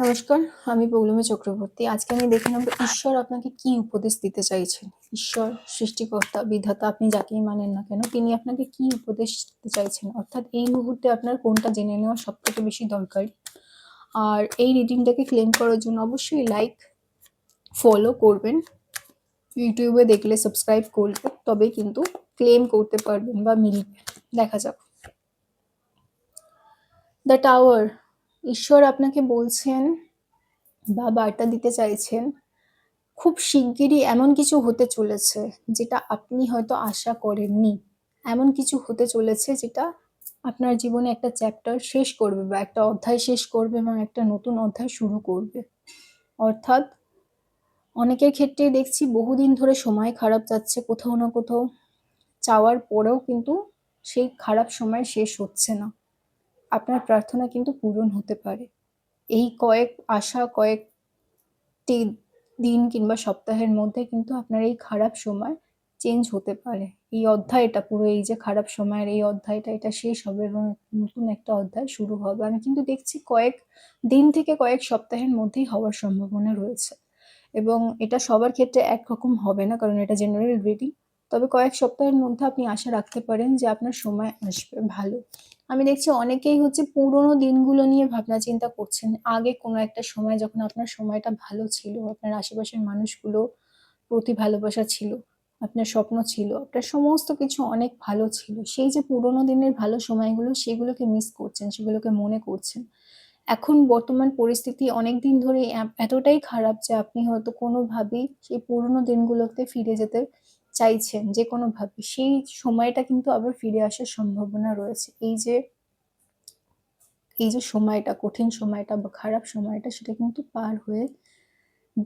নমস্কার, আমি পৌলমী চক্রবর্তী। আজকে আমি দেখে নেব ঈশ্বর আপনাকে কি উপদেশ দিতে চাইছেন? ঈশ্বর, সৃষ্টিকর্তা, বিধাতা, আপনি যাকেই মানেন না কেন, তিনি আপনাকে কি উপদেশ দিতে চাইছেন? অর্থাৎ এই মুহূর্তে আপনার কোনটা জেনে নেওয়া সব থেকে বেশি দরকারি? আর এই রিডিংটাকে ক্লেম করার জন্য অবশ্যই লাইক ফলো করবেন। ইউটিউবে দেখলে সাবস্ক্রাইব করলে তবে কিন্তু ক্লেম করতে পারবেন বা মিলবে। দেখা যাক। দ্য টাওয়ার ঈশ্বর আপনাকে বলছেন বা বার্তা দিতে চাইছেন, খুব শিগগিরই এমন কিছু হতে চলেছে যেটা আপনি হয়তো আশা করেননি। এমন কিছু হতে চলেছে যেটা আপনার জীবনে একটা চ্যাপ্টার শেষ করবে বা একটা অধ্যায় শেষ করবে এবং একটা নতুন অধ্যায় শুরু করবে। অর্থাৎ অনেকের ক্ষেত্রে দেখছি বহুদিন ধরে সময় খারাপ যাচ্ছে, কোথাও না কোথাও চাওয়ার পরেও কিন্তু সেই খারাপ সময় শেষ হচ্ছে না। আপনার প্রার্থনা কিন্তু পূরণ হতে পারে। এই কয়েক আশা, কয়েকটি দিন কিংবা সপ্তাহের মধ্যে কিন্তু আপনার এই খারাপ সময় চেঞ্জ হতে পারে। এই অধ্যায়টা পুরো, এই যে খারাপ সময়ের এই অধ্যায়টা, এটা শেষ হবে এবং নতুন একটা অধ্যায় শুরু হবে। আমি কিন্তু দেখছি কয়েক দিন থেকে কয়েক সপ্তাহের মধ্যেই হওয়ার সম্ভাবনা রয়েছে এবং এটা সবার ক্ষেত্রে একরকম হবে না, কারণ এটা জেনারেল রিডিং তবে কয়েক সপ্তাহের মধ্যে আপনি আশা রাখতে পারেন যে আপনার সময় আসবে ভালো। আমি দেখছি অনেকেই হচ্ছে পুরোনো দিনগুলো নিয়ে ভাবনা চিন্তা করছেন। আগে কোনো একটা সময় যখন আপনার সময়টা ভালো ছিল, আপনার আশেপাশের মানুষগুলো প্রতি ভালোবাসা ছিল, আপনার স্বপ্ন ছিল, আপনার সমস্ত কিছু অনেক ভালো ছিল, সেই যে পুরোনো দিনের ভালো সময়গুলো সেগুলোকে মিস করছেন, সেগুলোকে মনে করছেন। এখন বর্তমান পরিস্থিতি অনেক দিন ধরে এতটাই খারাপ যে আপনি হয়তো কোনোভাবেই সেই পুরোনো দিনগুলোতে ফিরে যেতে চাইছেন যে কোনোভাবে, সেই সময়টা কিন্তু আবার ফিরে আসার সম্ভাবনা রয়েছে। এই যে এই যে সময়টা, কঠিন সময়টা বা খারাপ সময়টা, সেটা কিন্তু পার হয়ে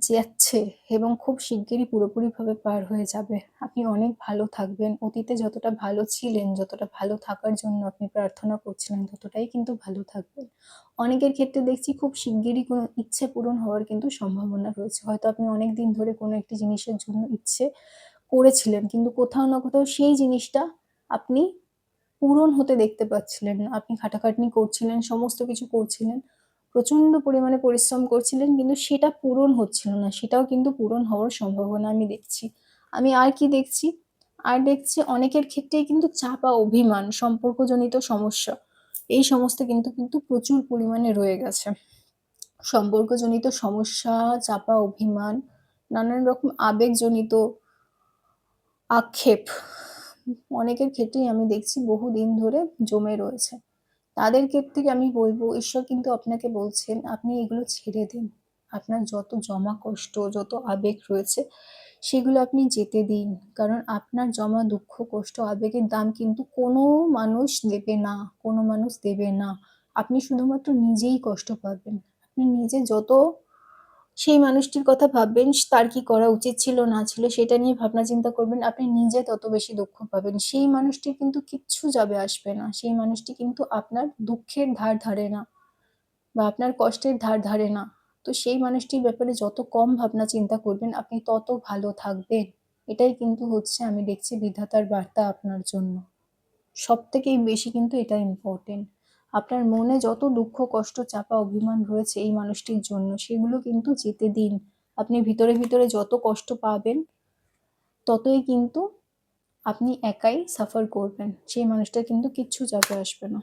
যাচ্ছে এবং খুব শিগগিরই পুরোপুরিভাবে পার হয়ে যাবে। আপনি অনেক ভালো থাকবেন। অতীতে যতটা ভালো ছিলেন, যতটা ভালো থাকার জন্য আপনি প্রার্থনা করছিলেন, ততটাই কিন্তু ভালো থাকবেন। অনেকের ক্ষেত্রে দেখছি খুব শিগগিরই কোনো ইচ্ছে পূরণ হওয়ার কিন্তু সম্ভাবনা রয়েছে। হয়তো আপনি অনেক দিন ধরে কোনো একটি জিনিসের জন্য ইচ্ছে করেছিলেন, কিন্তু কোথাও না কোথাও সেই জিনিসটা আপনি পূরণ হতে দেখতে পাচ্ছিলেন। না আপনি খাটাখাটনি করছিলেন, সমস্ত কিছু করছিলেন, প্রচণ্ড পরিমাণে পরিশ্রম করছিলেন, কিন্তু সেটা পূরণ হচ্ছিল না। সেটাও কিন্তু পূরণ হওয়ার সম্ভাবনা আমি দেখছি। আমি আর কি দেখছি? আর দেখছি অনেকের ক্ষেত্রেই কিন্তু চাপা অভিমান, সম্পর্কজনিত সমস্যা, এই সমস্ত কিন্তু কিন্তু প্রচুর পরিমাণে রয়ে গেছে। সম্পর্কজনিত সমস্যা, চাপা অভিমান, নানান রকম আবেগজনিত আক্ষেপ। অনেকের ক্ষেত্রেই আমি দেখছি বহুদিন ধরে জমে রয়েছে। তাদের ক্ষেত্রে আমি বলব, ঈশ্বর কিন্তু আপনাকে বলছেন, আপনি এগুলো ছেড়ে দিন। আপনার যত জমা কষ্ট, যত আবেগ রয়েছে, সেগুলো আপনি যেতে দিন। কারণ আপনার জমা দুঃখ, কষ্ট, আবেগের দাম কিন্তু কোনো মানুষ দেবে না, কোনো মানুষ দেবে না। আপনি শুধুমাত্র নিজেই কষ্ট পাবেন। আপনি নিজে যত সেই মানুষটির কথা ভাববেন তার কি করা উচিত ছিল, না ছিল, সেটা নিয়ে ভাবনা চিন্তা করবেন। আপনি নিজে তত বেশি দুঃখ পাবেন। সেই মানুষটির কিন্তু কিচ্ছু যাবে আসবে না। সেই মানুষটি কিন্তু আপনার দুঃখের ধার ধারে না বা আপনার কষ্টের ধার ধারে না। তো সেই মানুষটির ব্যাপারে যত কম ভাবনা চিন্তা করবেন, আপনি তত ভালো থাকবেন। এটাই কিন্তু হচ্ছে আমি দেখছি বিধাতার বার্তা আপনার জন্য। সব থেকেই বেশি কিন্তু এটা ইম্পর্টেন্ট আপনার মনে যত দুঃখ, কষ্ট, চাপা, অভিমান রয়েছে এই মানুষটির জন্য, সেগুলো কিন্তু যেতে দিন। আপনি ভিতরে ভিতরে যত কষ্ট পাবেন, ততই কিন্তু আপনি একাই সাফার করবেন। সেই মানুষটা কিন্তু কিচ্ছু চাপে আসবে না।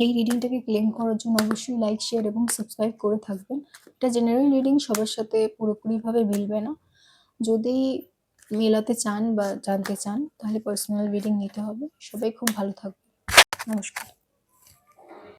এই রিডিংটাকে ক্লেম করার জন্য অবশ্যই লাইক শেয়ার এবং সাবস্ক্রাইব করে থাকবেন। এটা জেনারেল রিডিং সবার সাথে পুরোপুরিভাবে মিলবে না। যদি মেলাতে চান বা জানতে চান, তাহলে পার্সোনাল রিডিং নিতে হবে। সবাই খুব ভালো থাকবে নমস্কার।